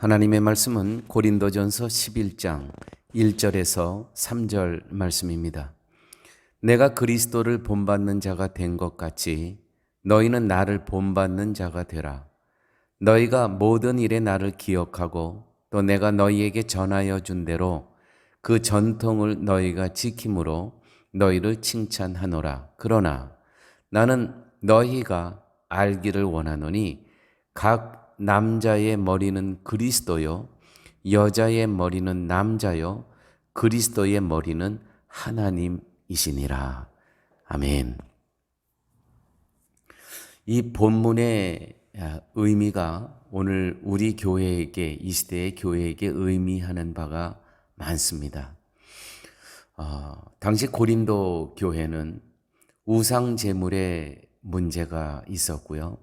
하나님의 말씀은 고린도전서 11장 1절에서 3절 말씀입니다. 내가 그리스도를 본받는 자가 된 것 같이 너희는 나를 본받는 자가 되라. 너희가 모든 일에 나를 기억하고 또 내가 너희에게 전하여 준 대로 그 전통을 너희가 지킴으로 너희를 칭찬하노라. 그러나 나는 너희가 알기를 원하노니 각 남자의 머리는 그리스도요, 여자의 머리는 남자요, 그리스도의 머리는 하나님이시니라. 아멘. 이 본문의 의미가 오늘 우리 교회에게, 이 시대의 교회에게 의미하는 바가 많습니다. 어, 당시 고린도 교회는 우상 제물에 문제가 있었고요.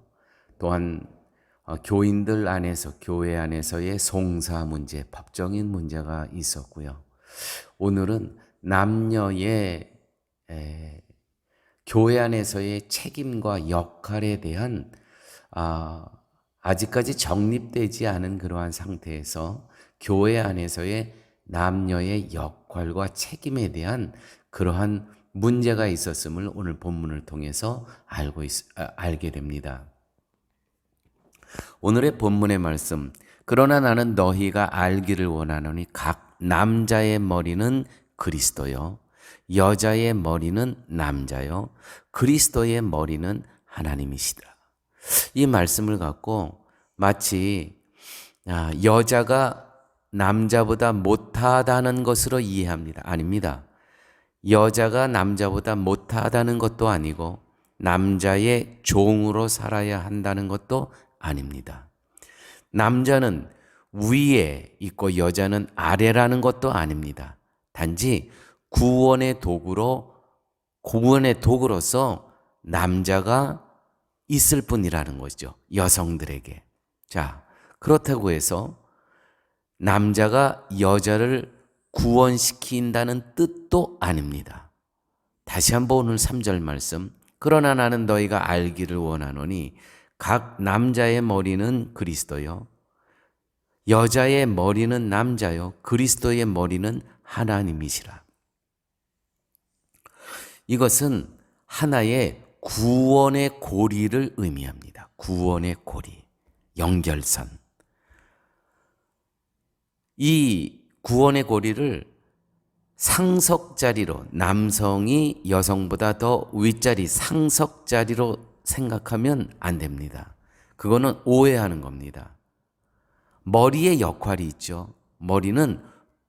또한 어, 교인들 안에서 교회 안에서의 송사 문제, 법적인 문제가 있었고요. 오늘은 남녀의 에, 교회 안에서의 책임과 역할에 대한 아, 아직까지 정립되지 않은 그러한 상태에서 교회 안에서의 남녀의 역할과 책임에 대한 그러한 문제가 있었음을 오늘 본문을 통해서 알고 있, 아, 알게 됩니다. 오늘의 본문의 말씀. 그러나 나는 너희가 알기를 원하노니 각 남자의 머리는 그리스도요. 여자의 머리는 남자요. 그리스도의 머리는 하나님이시더라. 이 말씀을 갖고 마치 아, 여자가 남자보다 못하다는 것으로 이해합니다. 아닙니다. 여자가 남자보다 못하다는 것도 아니고 남자의 종으로 살아야 한다는 것도 아닙니다. 남자는 위에 있고 여자는 아래라는 것도 아닙니다. 단지 구원의 도구로 구원의 도구로서 남자가 있을 뿐이라는 거죠. 여성들에게. 자, 그렇다고 해서 남자가 여자를 구원시킨다는 뜻도 아닙니다. 다시 한번 오늘 3절 말씀. 그러나 나는 너희가 알기를 원하노니 각 남자의 머리는 그리스도요. 여자의 머리는 남자요. 그리스도의 머리는 하나님이시라. 이것은 하나의 구원의 고리를 의미합니다. 구원의 고리. 연결선. 이 구원의 고리를 상석 자리로 남성이 여성보다 더 윗자리 상석 자리로 생각하면 안 됩니다. 그거는 오해하는 겁니다. 머리의 역할이 있죠. 머리는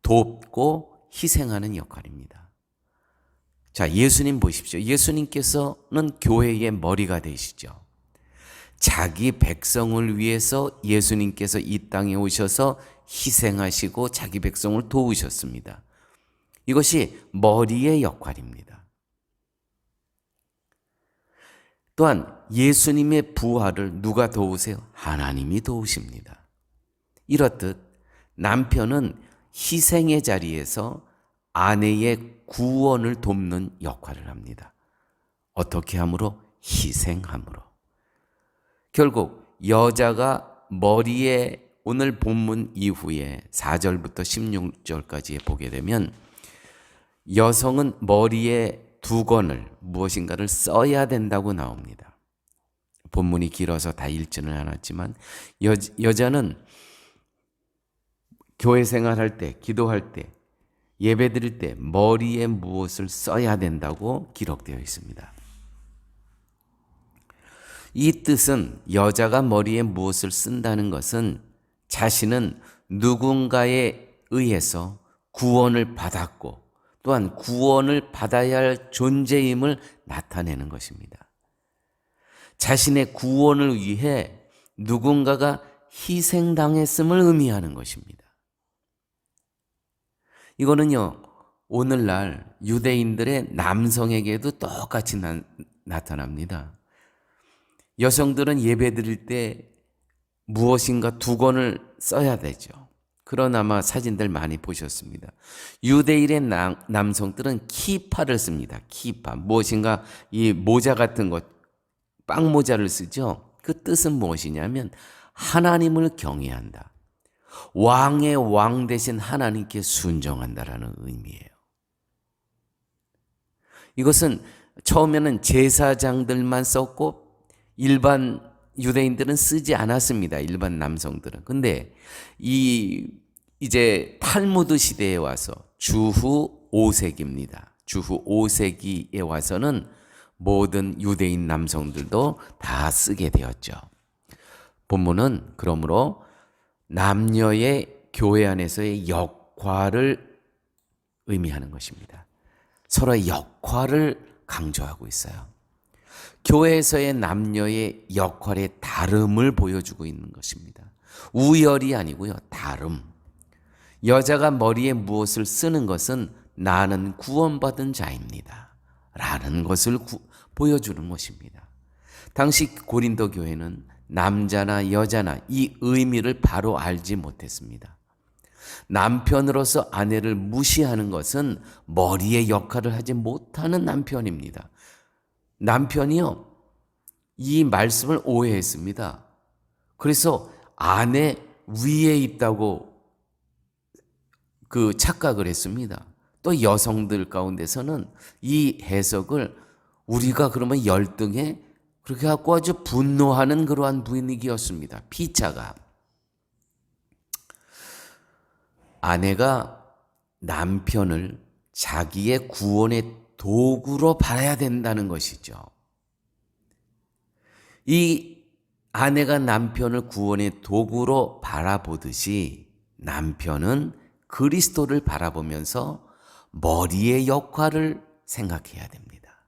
돕고 희생하는 역할입니다. 자, 예수님 보십시오. 예수님께서는 교회의 머리가 되시죠. 자기 백성을 위해서 예수님께서 이 땅에 오셔서 희생하시고 자기 백성을 도우셨습니다. 이것이 머리의 역할입니다. 또한 예수님의 부활을 누가 도우세요? 하나님이 도우십니다. 이렇듯 남편은 희생의 자리에서 아내의 구원을 돕는 역할을 합니다. 어떻게 함으로? 희생함으로. 결국 여자가 머리에 오늘 본문 이후에 4절부터 16절까지 보게 되면 여성은 머리에 두건을 무엇인가를 써야 된다고 나옵니다. 본문이 길어서 다 읽지는 않았지만 여, 여자는 교회 생활할 때, 기도할 때, 예배 드릴 때 머리에 무엇을 써야 된다고 기록되어 있습니다. 이 뜻은 여자가 머리에 무엇을 쓴다는 것은 자신은 누군가에 의해서 구원을 받았고 또한 구원을 받아야 할 존재임을 나타내는 것입니다. 자신의 구원을 위해 누군가가 희생당했음을 의미하는 것입니다. 이거는요, 오늘날 유대인들의 남성에게도 똑같이 나, 나타납니다. 여성들은 예배 드릴 때 무엇인가 두 권을 써야 되죠. 그런 아마 사진들 많이 보셨습니다. 유대인의 남, 남성들은 키파를 씁니다. 키파. 무엇인가 이 모자 같은 것, 빵 모자를 쓰죠. 그 뜻은 무엇이냐면 하나님을 경외한다. 왕의 왕 대신 하나님께 순종한다라는 의미예요. 이것은 처음에는 제사장들만 썼고 일반 유대인들은 쓰지 않았습니다. 일반 남성들은. 근데 이 이제 탈무드 시대에 와서 주후 5세기입니다. 주후 5세기에 와서는 모든 유대인 남성들도 다 쓰게 되었죠. 본문은 그러므로 남녀의 교회 안에서의 역할을 의미하는 것입니다. 서로의 역할을 강조하고 있어요. 교회에서의 남녀의 역할의 다름을 보여주고 있는 것입니다. 우열이 아니고요, 다름. 여자가 머리에 무엇을 쓰는 것은 나는 구원받은 자입니다. 라는 것을 구, 보여주는 것입니다. 당시 고린도 교회는 남자나 여자나 이 의미를 바로 알지 못했습니다. 남편으로서 아내를 무시하는 것은 머리의 역할을 하지 못하는 남편입니다. 남편이요, 이 말씀을 오해했습니다. 그래서 아내 위에 있다고 그 착각을 했습니다. 또 여성들 가운데서는 이 해석을 우리가 그러면 열등해 그렇게 갖고 아주 분노하는 그러한 분위기였습니다. 피차가. 아내가 남편을 자기의 구원의 도구로 바라야 된다는 것이죠. 이 아내가 남편을 구원의 도구로 바라보듯이 남편은 그리스도를 바라보면서 머리의 역할을 생각해야 됩니다.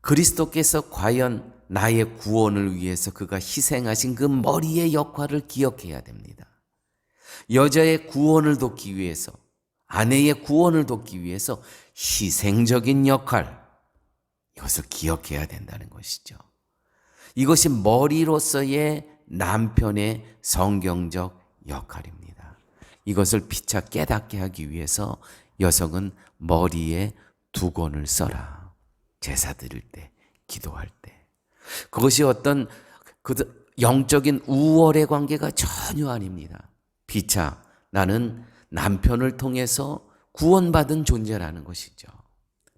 그리스도께서 과연 나의 구원을 위해서 그가 희생하신 그 머리의 역할을 기억해야 됩니다. 여자의 구원을 돕기 위해서, 아내의 구원을 돕기 위해서 희생적인 역할, 이것을 기억해야 된다는 것이죠. 이것이 머리로서의 남편의 성경적 역할입니다. 이것을 피차 깨닫게 하기 위해서 여성은 머리에 두건을 써라. 제사 드릴 때, 기도할 때. 그것이 어떤 그 영적인 우월의 관계가 전혀 아닙니다. 피차 나는 남편을 통해서 구원받은 존재라는 것이죠.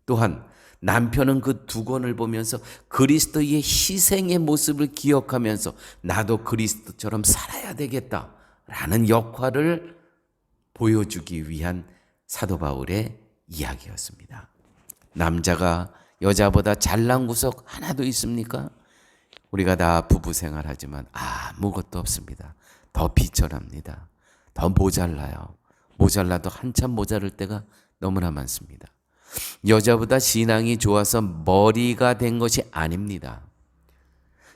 또한 남편은 그 두건을 보면서 그리스도의 희생의 모습을 기억하면서 나도 그리스도처럼 살아야 되겠다라는 역할을 보여주기 위한 사도 바울의 이야기였습니다. 남자가 여자보다 잘난 구석 하나도 있습니까? 우리가 다 부부 생활하지만 아무것도 없습니다. 더 비천합니다. 더 모자라요. 모자라도 한참 모자랄 때가 너무나 많습니다. 여자보다 신앙이 좋아서 머리가 된 것이 아닙니다.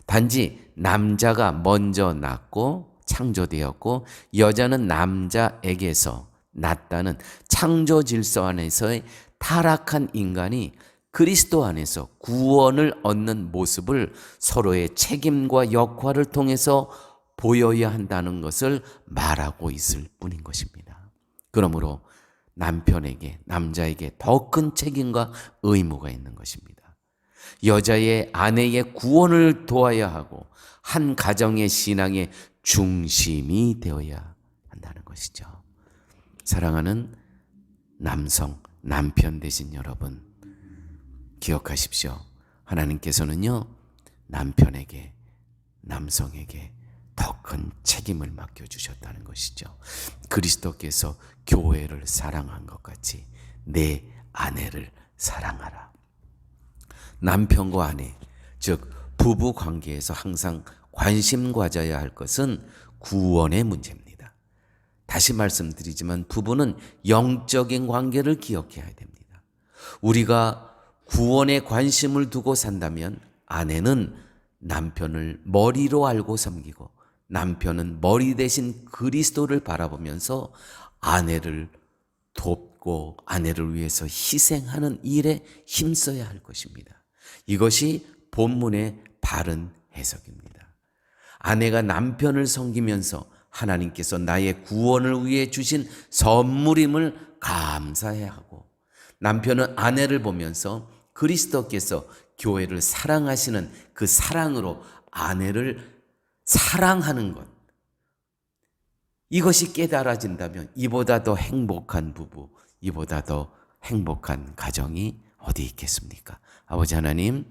단지 남자가 먼저 낳고 창조되었고 여자는 남자에게서 낳다는 창조 질서 안에서의 타락한 인간이 그리스도 안에서 구원을 얻는 모습을 서로의 책임과 역할을 통해서 보여야 한다는 것을 말하고 있을 뿐인 것입니다. 그러므로 남편에게, 남자에게 더 큰 책임과 의무가 있는 것입니다. 여자의 아내의 구원을 도와야 하고 한 가정의 신앙의 중심이 되어야 한다는 것이죠. 사랑하는 남성, 남편 되신 여러분, 기억하십시오. 하나님께서는요, 남편에게, 남성에게 더 큰 책임을 맡겨주셨다는 것이죠. 그리스도께서 교회를 사랑한 것 같이 내 아내를 사랑하라. 남편과 아내, 즉, 부부 관계에서 항상 관심 가져야 할 것은 구원의 문제입니다. 다시 말씀드리지만 부부는 영적인 관계를 기억해야 됩니다. 우리가 구원에 관심을 두고 산다면 아내는 남편을 머리로 알고 섬기고 남편은 머리 대신 그리스도를 바라보면서 아내를 돕고 아내를 위해서 희생하는 일에 힘써야 할 것입니다. 이것이 본문의 바른 해석입니다. 아내가 남편을 섬기면서 하나님께서 나의 구원을 위해 주신 선물임을 감사해야 하고 남편은 아내를 보면서 그리스도께서 교회를 사랑하시는 그 사랑으로 아내를 사랑하는 것. 이것이 깨달아진다면 이보다 더 행복한 부부, 이보다 더 행복한 가정이 어디 있겠습니까? 아버지 하나님,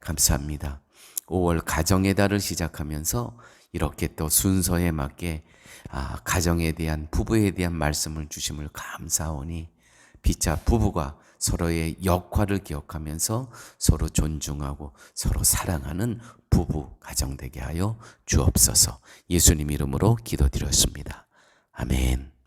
감사합니다. 5월 가정의 달을 시작하면서 이렇게 또 순서에 맞게 아, 가정에 대한 부부에 대한 말씀을 주심을 감사하오니 피차 부부가 서로의 역할을 기억하면서 서로 존중하고 서로 사랑하는 부부 가정 되게 하여 주옵소서. 예수님 이름으로 기도드렸습니다. 아멘.